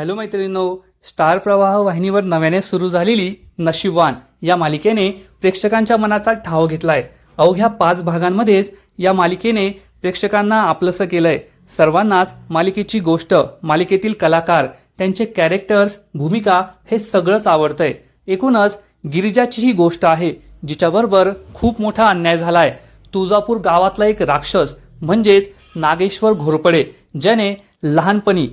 Hello मैत्रिणींनो star प्रवाह वाहिनीवर नव्याने सुरू झालेली नशीबवान या मालिकेने प्रेक्षकांच्या मनाचा ठाव घेतलाय. अवघ्या पाच भागांमध्येच या मालिकेने प्रेक्षकांना आपलंसं केलंय. सर्वांनाच मालिकेची गोष्ट मालिकेतील कलाकार त्यांचे कॅरेक्टर्स भूमिका हे सगळंच आवडतंय. एकूणच गिरिजाची ही गोष्ट आहे जिच्याबरोबर खूप मोठा अन्याय झालाय. तुळजापूर गावातला एक राक्षस म्हणजेच नागेश्वर घोरपडे ज्याने लहानपणी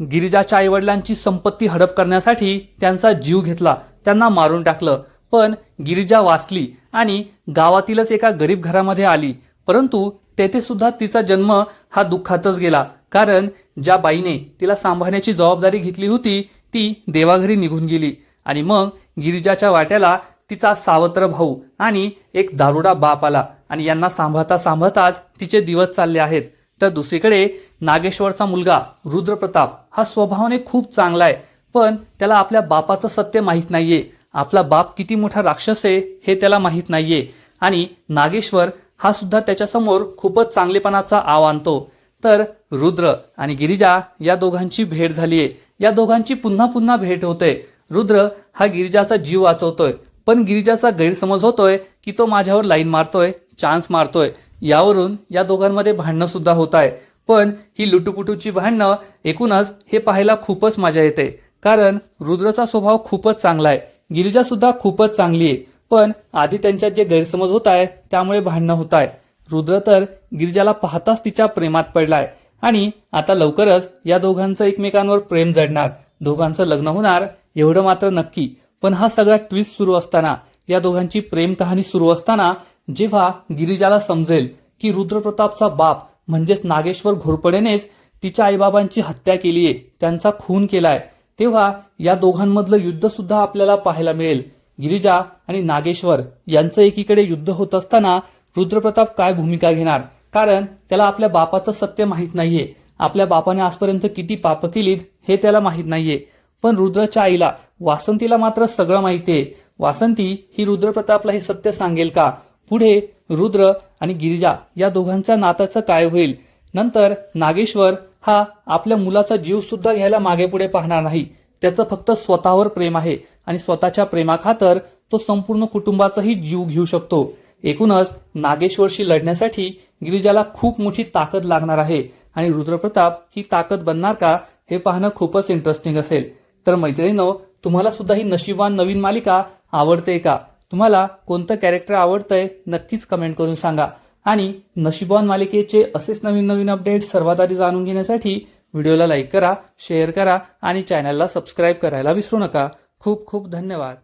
गिरिजाच्या आईवडिलांची संपत्ती हडप करण्यासाठी त्यांचा जीव घेतला त्यांना मारून टाकलं. पण गिरिजा वाचली आणि गावातीलच एका गरीब घरामध्ये आली. परंतु तेथे सुद्धा तिचा जन्म हा दुःखातच गेला. कारण ज्या बाईने तिला सांभाळण्याची जबाबदारी घेतली होती ती देवाघरी निघून गेली. आणि मग गिरिजाच्या वाट्याला तिचा सावत्र भाऊ आणि एक दारुडा बाप आला आणि यांना सांभाळता सांभाळताच तिचे दिवस चालले आहेत. तर दुसरीकडे नागेश्वरचा मुलगा रुद्रप्रताप हा स्वभावाने खूप चांगला आहे पण त्याला आपल्या बापाचं सत्य माहीत नाहीये. आपला बाप किती मोठा राक्षस आहे हे त्याला माहीत नाहीये. आणि नागेश्वर हा सुद्धा त्याच्यासमोर खूपच चांगलेपणाचा आव आणतो. तर रुद्र आणि गिरिजा या दोघांची भेट झालीये. या दोघांची पुन्हा पुन्हा भेट होते रुद्र हा गिरिजाचा जीव वाचवतोय पण गिरिजाचा गैरसमज होतोय की तो माझ्यावर लाईन मारतोय चान्स मारतोय. यावरून या दोघांमध्ये भांडणं सुद्धा होत आहे. पण ही लुटुपुटूची भांडणं एकूणच हे पाहायला खूपच मजा येते. कारण रुद्रचा स्वभाव खूपच चांगला आहे. गिरिजा सुद्धा खूपच चांगली आहे. पण आधी त्यांच्यात जे गैरसमज होत आहे त्यामुळे भांडणं होत आहे. रुद्र तर गिरिजाला पाहताच तिच्या प्रेमात पडलाय. आणि आता लवकरच या दोघांचं एकमेकांवर प्रेम जडणार. दोघांचं लग्न होणार एवढं मात्र नक्की. पण हा सगळा ट्विस्ट सुरू असताना या दोघांची प्रेमकहाणी सुरू असताना जेव्हा गिरिजाला समजेल की रुद्रप्रतापचा बाप म्हणजेच नागेश्वर घोरपडेनेच तिच्या आईबाबांची हत्या केलीये त्यांचा खून केलाय तेव्हा या दोघांमधलं युद्ध सुद्धा आपल्याला पाहायला मिळेल. गिरिजा आणि नागेश्वर यांचं एकीकडे युद्ध होत असताना रुद्रप्रताप काय भूमिका घेणार? कारण त्याला आपल्या बापाचं सत्य माहीत नाहीये. आपल्या बापाने आजपर्यंत किती पाप केलीत हे त्याला माहीत नाहीये. पण रुद्रच्या आईला वासंतीला मात्र सगळं माहितीये. वासंती ही रुद्रप्रतापला हे सत्य सांगेल का? पुढे रुद्र आणि गिरिजा या दोघांच्या नात्याचं काय होईल? नंतर नागेश्वर हा आपल्या मुलाचा जीव सुद्धा घ्यायला मागे पुढे पाहणार नाही. त्याचं फक्त स्वतःवर प्रेम आहे आणि स्वतःच्या प्रेमाखातर तो संपूर्ण कुटुंबाचाही जीव घेऊ शकतो. एकूणच नागेश्वरशी लढण्यासाठी गिरिजाला खूप मोठी ताकद लागणार आहे. आणि रुद्रप्रताप ही ताकद बनणार का हे पाहणं खूपच इंटरेस्टिंग असेल. तर मैत्रिणीनो तुम्हाला सुद्धा ही नशीबवान नवीन मालिका आवडते का? तुम्हाला कोणतं कॅरेक्टर आवडतंय नक्कीच कमेंट करून सांगा. आणि नशीबवान मालिकेचे असेच नवीन नवीन अपडेट सर्वात आधी जाणून घेण्यासाठी व्हिडिओला लाईक करा शेअर करा आणि चॅनलला सबस्क्राईब करायला विसरू नका. खूप खूप धन्यवाद.